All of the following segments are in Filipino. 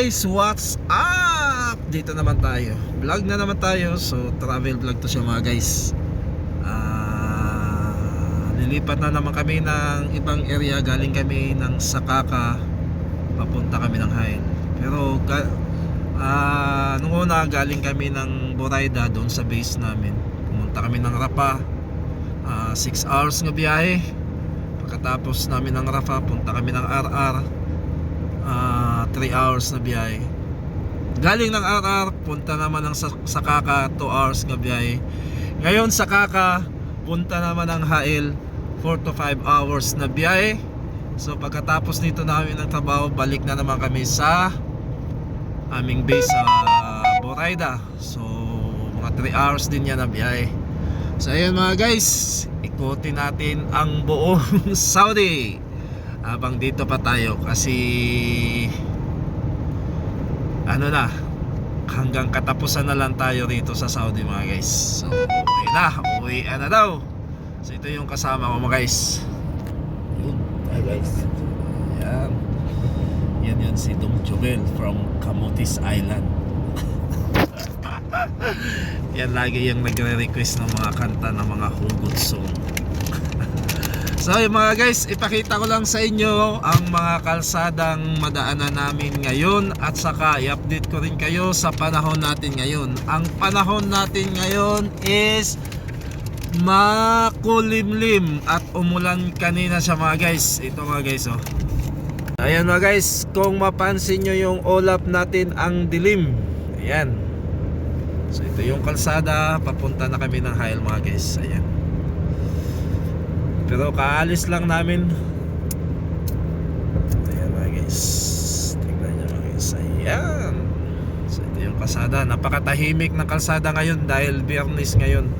Guys, what's up? Dito naman tayo. Vlog na naman tayo. So travel vlog to siya mga guys. Ah, lilipat na naman kami ng ibang area. Galing kami ng Sakaka. Papunta kami ng Hain. Pero ah, nung una galing kami ng Boraida doon sa base namin. Pumunta kami ng Rapa. 6 hours nga biyahe. Pagkatapos namin ng Rapa, punta kami ng RR. 3 hours na biyahe. Galing ng RR, punta naman ng Sa- Sakaka, 2 hours nga biyahe. Ngayon Sakaka, punta naman ng Hail, 4 to 5 hours na biyahe. So pagkatapos nito namin ng trabaho, balik na naman kami sa aming base sa Boraida. So mga 3 hours din yan na biyahe. So ayun mga guys, ikutin natin ang buong Saudi habang dito pa tayo kasi ano na hanggang katapusan na lang tayo rito sa Saudi mga guys. So uwi na uwi na daw. So ito yung kasama ko mga guys. Hi guys. yan. Yan yan si Dong Joel from Camotes Island. Yan lagi yung nagre-request ng mga kanta ng mga hugot song So yung mga guys, ipakita ko lang sa inyo ang mga kalsadang madaanan namin ngayon at saka i-update ko rin kayo sa panahon natin ngayon. Ang panahon natin ngayon is makulimlim at umulan kanina siya mga guys. Ito mga guys oh. Ayan mga guys, kung mapansin nyo yung ulap natin ang dilim. Ayan. So ito yung kalsada, papunta na kami ng Hail mga guys. Ayan. Pero kaalis lang namin. Ayan mga guys. Tingnan nyo mga guys. Ayan. So ito yung kalsada. Napakatahimik ng kalsada ngayon dahil biyernes ngayon.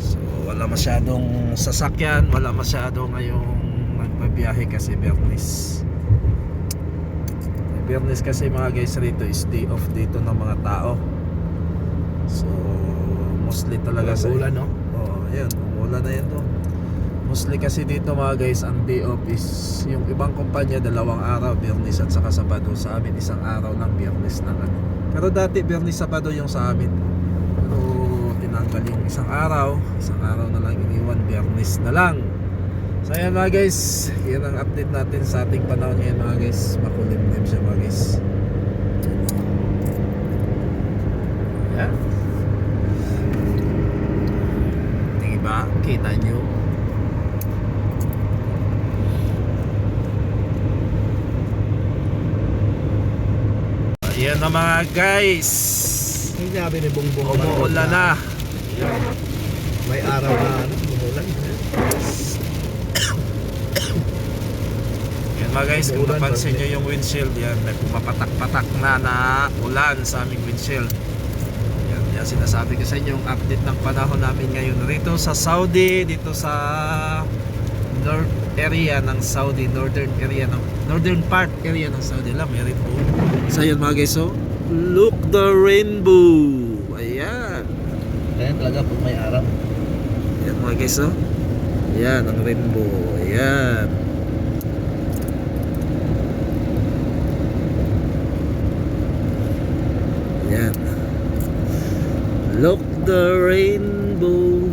So wala masyadong sasakyan. Wala masyadong ngayong nagbabiyahe kasi biyernes. Biyernes kasi mga guys rito is day off dito ng mga tao. So mostly talaga sa Ulan no? Oh, ayun, umulan na yan to. Mostly kasi dito mga guys, ang day off is yung ibang kumpanya dalawang araw, biyernes at saka sabado. Sa amin isang araw lang, biyernes na ano. Pero dati biyernes sabado yung sa amin. Pero tinanggal yung isang araw, isang araw na lang iniwan, biyernes na lang. So ayan mga guys, yan ang update natin sa ating panahon ngayon mga guys. Makulimlim siya mga guys. Ayan. Diba? Kita nyo? Ayan na mga guys. Yung sabi ni Bongbong Umuulan na. May araw na ano, umulan. Yan mga guys, kung Umuulan, napansin nyo yung windshield, yan, may pumapatak-patak na na ulan sa aming windshield. Yan, yan sinasabi ko sa inyo yung update ng panahon namin ngayon rito sa Saudi, dito sa area ng Saudi, northern area ng northern part area ng Saudi. Alam, may rainbow. So yan mga guys, so look the rainbow. Ayan. Kaya talaga pag may araw. Yan mga guys, oh. Yan, ang rainbow. Ayan. Yan. Look the rainbow.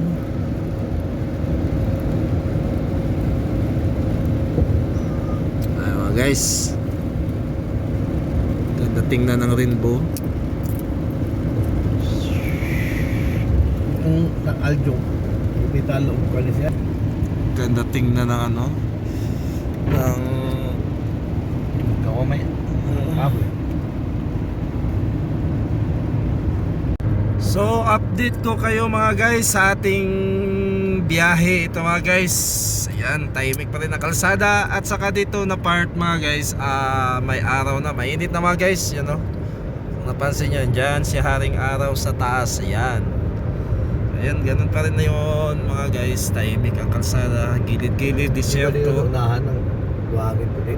Ayan mga guys. Ganda tingnan ng rainbow. Kung ng Aljo, ipitalo ko ni siya. Ganda tingnan ng ano. Ng Kawa may. So update ko kayo mga guys sa ating biyahe. Ito mga guys Ayan, tahimik pa rin ang kalsada. At saka dito na part mga guys ah, May araw na, mainit na mga guys Yan o Kung napansin nyo, dyan si Haring Araw sa taas Ayan. Ayan, ganun pa rin na yun mga guys Tahimik ang kalsada. Gilid-gilid, Ito yung disyerto unahan ng buhangin puti.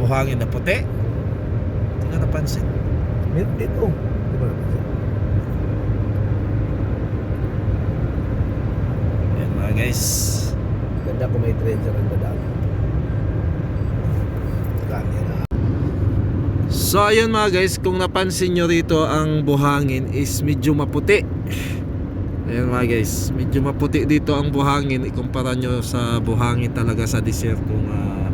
Buhangin na puti. Hindi ka napansin. Meron dito. Di ba? Ayan mga guys Ganda kung may train sa Randadaan. Camera. So ayun mga guys, kung napansin nyo rito ang buhangin is medyo maputi. Ayun mga guys, medyo maputi dito ang buhangin ikumpara nyo sa buhangin talaga sa desertong uh,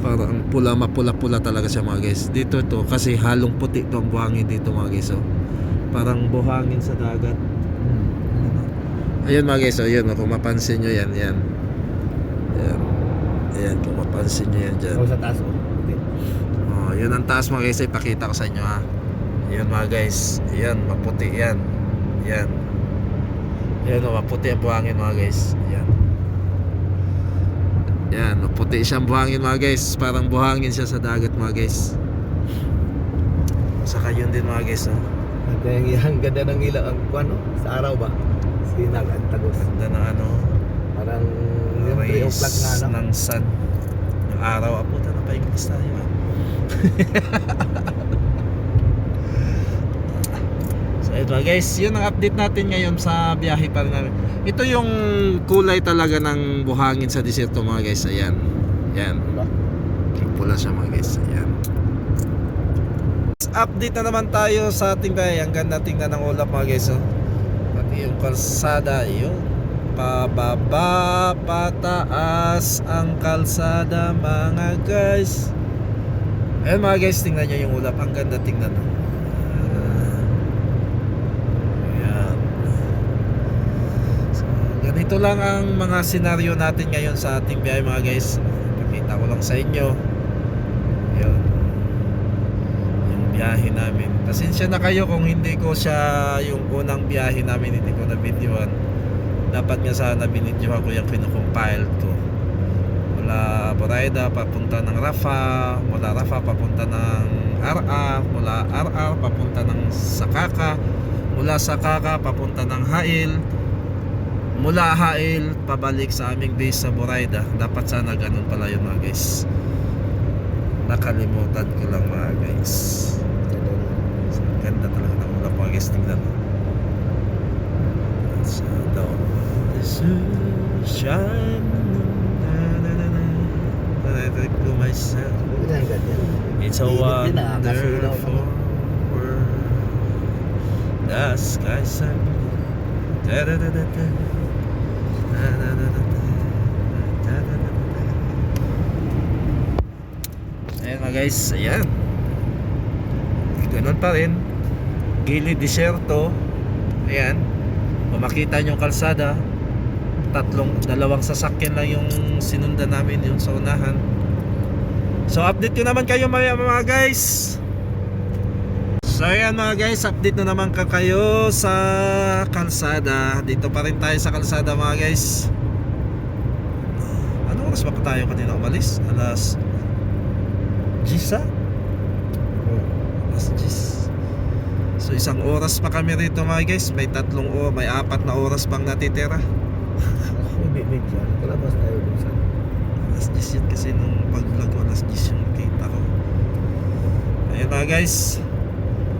parang pula mapula-pula talaga siya mga guys. Dito to kasi halong puti to ang buhangin dito mga guys. So, parang buhangin sa dagat. Ayun mga guys, so yun, kung mapansin nyo yan, yan. Yan. Ayan, kung mapansin nyo yan dyan. O sa taas. oh. Okay. Oh, yun ang taas mga guys, ipakita ko sa inyo ha. Yan mga guys, yan, maputi yan. Yan. Yan, oh, maputi ang buhangin mga guys. Yan. Yan, maputi siyang buhangin mga guys. Parang buhangin siya sa dagat mga guys. Saka yun din mga guys, oh. Ang ganda ng ilaw, ang ano, sa araw ba? Sinag at tagos. Ganda ng ano, Parang yung 3 rays o'clock na ano. ng sun. Yung araw, ah, puta na pa yung tayo ah. so ito guys, yun ang update natin ngayon sa biyahe pa rin namin. Ito yung kulay talaga ng buhangin sa desierto mga guys. Ayan. Ayan. Diba? Pula siya mga guys. Ayan. Update na naman tayo sa ating biyahe. Ang ganda tingnan ng ulap mga guys. Oh. Pati yung kalsada. Yun. Pababa, pataas ang kalsada mga guys. Ayan mga guys, tingnan nyo yung ulap. Ang ganda tingnan. Ayan. So, ganito lang ang mga senaryo natin ngayon sa ating biyahe mga guys. Pakita ko lang sa inyo. Yun. Yung biyahe namin. Pasensya na kayo kung hindi ko siya yung unang biyahe namin, hindi ko na videoan. Dapat nga sana binidyohan ko yung kinukompile ko. Mula Boraida papunta ng Rafa, mula Rafa papunta ng RR, mula RR papunta ng Sakaka, mula Sakaka papunta ng Hail, mula Hail pabalik sa aming base sa Boraida. Dapat sana ganun pala yun mga guys. Nakalimutan ko lang mga guys. Ganda talaga ng mga guys. Tingnan mo. Sa daw. The sun shine. Na, na, na, na. Naririnig ko myself. It's a wonderful world. The sky's a da da da da da. Da da da da da. Da da da da da. Ayan mga guys, ayan. Ganun pa rin. Gilid disyerto. Ayan. Kung makita nyo kalsada, tatlong, dalawang sasakyan lang yung sinundan namin yung sa unahan. So update ko naman kayo mga mga guys. So ayan mga guys, update na naman ka kayo sa kalsada. Dito pa rin tayo sa kalsada mga guys. Ano oras ba tayo kanina umalis? Alas Gisa? Alas 10. So isang oras pa kami rito mga guys. May tatlong o may apat na oras pang natitira. Medyo. Kalabas tayo dun sa... Alas 10 yun kasi nung pag-vlog alas 10 yung kita ko. Ayun na guys.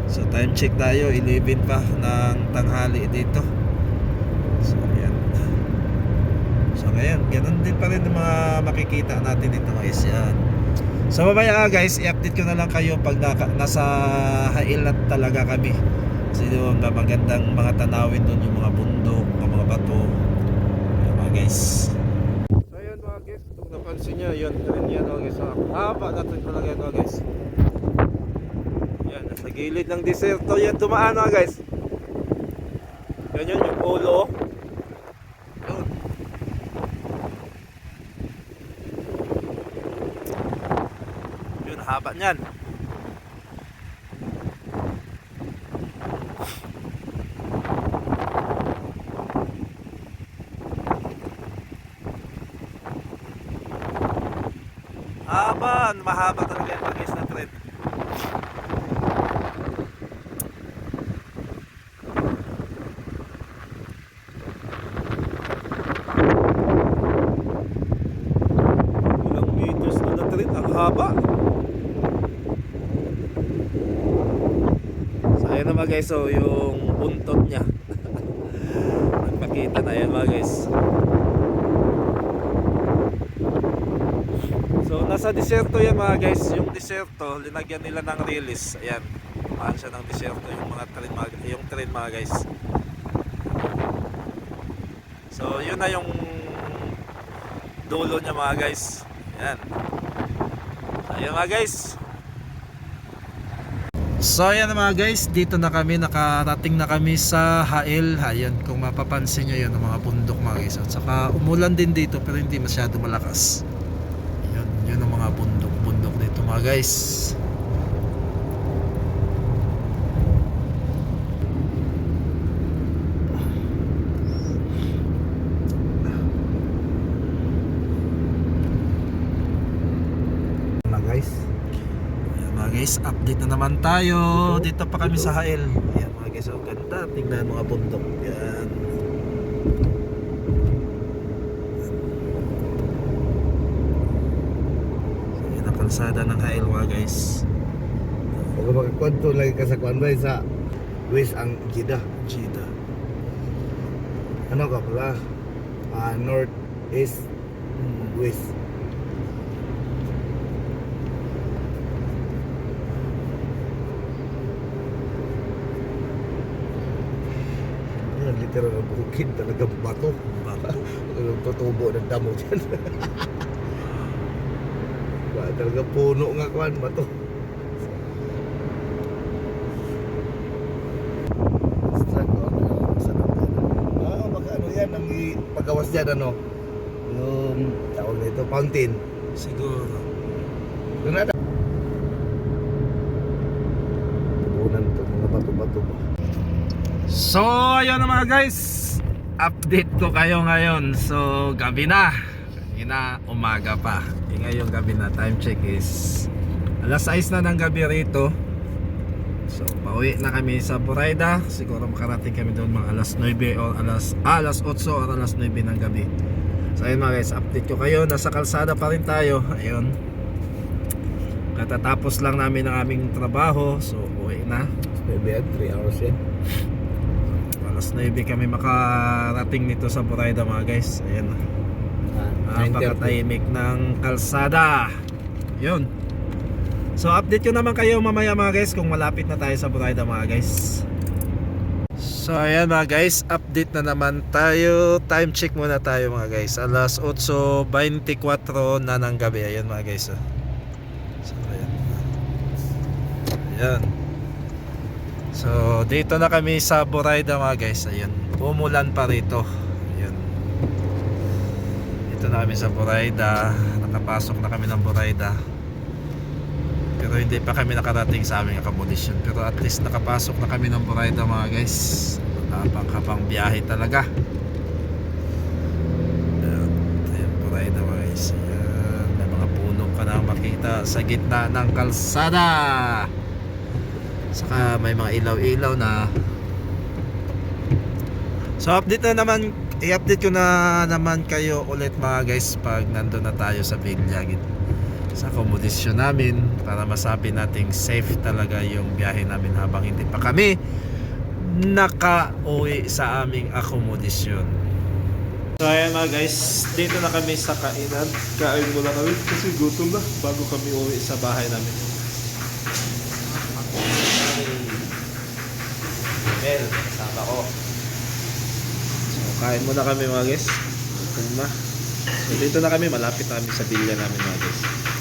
So time check tayo, 11 pa ng tanghali dito. So ayan. So ngayon, ganun din pa rin yung mga makikita natin dito guys. Yan. So mamaya guys, i-update ko na lang kayo pag naka, nasa Hailat talaga kami. Kasi doon magandang mga tanawin doon yung mga bundok, yung mga bato. Ayan mga guys. So yun mga guys, kung napansin nyo, yun, yun yan mga guys. Ang haba natin talaga yan mga guys. Yan, nasa gilid ng deserto yan tumaan mga guys. Yan yun, yung ulo. Haba niyan. Haba, mahaba talaga yung guys na thread. Haba. So ayun na mga guys, so yung buntot niya. Nagpakita na yan mga guys. So nasa disyerto yan mga guys. Yung disyerto, linagyan nila ng release. Ayan. Mahal siya ng disyerto yung mga train mga, yung train mga guys. So yun na yung dulo niya mga guys. Ayan. Ayan mga guys. So ayan na mga guys, dito na kami, nakarating na kami sa Hael. Ayan, kung mapapansin nyo yun, mga bundok mga guys. At saka umulan din dito pero hindi masyado malakas. Yun, yun ang mga bundok, bundok dito mga guys. Na guys. Ayan mga guys, update na naman tayo. Dito pa kami sa Hael. Ayan mga guys, oh, ganda. Tingnan mga bundok. Yan. So, yan ang kalsada ng Hael mga guys. Kung makakwento lagi ka sa kuan ba sa west ang Jeddah. Jeddah. Ano ka pala? Ah, north, east, west. Literal na bukid talaga bato. Bato. Tutubo ng damo dyan. Ba, talaga puno nga kuan bato. Ano Ah, baka ano yan ang paggawas diyan ano. Yung tawag nito fountain. Siguro. Doon na. Tubunan to mga bato-bato ba. So, ayun na mga guys. Update ko kayo ngayon. So, gabi na. Kanina, umaga pa. E ngayon, gabi na. Time check is alas 6 na ng gabi rito. So, pauwi na kami sa Buraida. Siguro makarating kami doon mga alas 9 o alas, ah, alas 8 o alas 9 ng gabi. So, ayun mga guys. Update ko kayo. Nasa kalsada pa rin tayo. Ayun. Katatapos lang namin ang aming trabaho. So, uwi na. Maybe 3 hours yan. Alas 9 kami makarating nito sa Buraida mga guys. Ayan. Ah, 9:30. Napakatahimik ng kalsada. Yun. So update ko naman kayo mamaya mga guys kung malapit na tayo sa Buraida mga guys. So ayan mga guys, update na naman tayo. Time check muna tayo mga guys. Alas 8.24 na ng gabi. Ayan mga guys. oh. So ayan. Ayan. So dito na kami sa Buraida mga guys. Ayan. Umulan pa rito. Ayan. Dito na kami sa Buraida. Nakapasok na kami ng Buraida. Pero hindi pa kami nakarating sa aming accommodation. Pero at least nakapasok na kami ng Buraida mga guys. Napang biyahe talaga. Ayan Buraida mga guys. Ayan. May mga puno ka na makita sa gitna ng kalsada. Saka may mga ilaw-ilaw na So update na naman i-update ko na naman kayo ulit mga guys pag nandun na tayo sa Bilyagin sa akomodisyon namin para masabi nating safe talaga yung biyahe namin habang hindi pa kami naka-uwi sa aming akomodisyon. So ayan mga guys, dito na kami sa kainan. Kain muna kami kasi gutom na bago kami uwi sa bahay namin. Mel, kasama ko. So, kain muna kami mga guys. Gutom na. So, dito na kami. Malapit na kami sa bilya namin mga guys.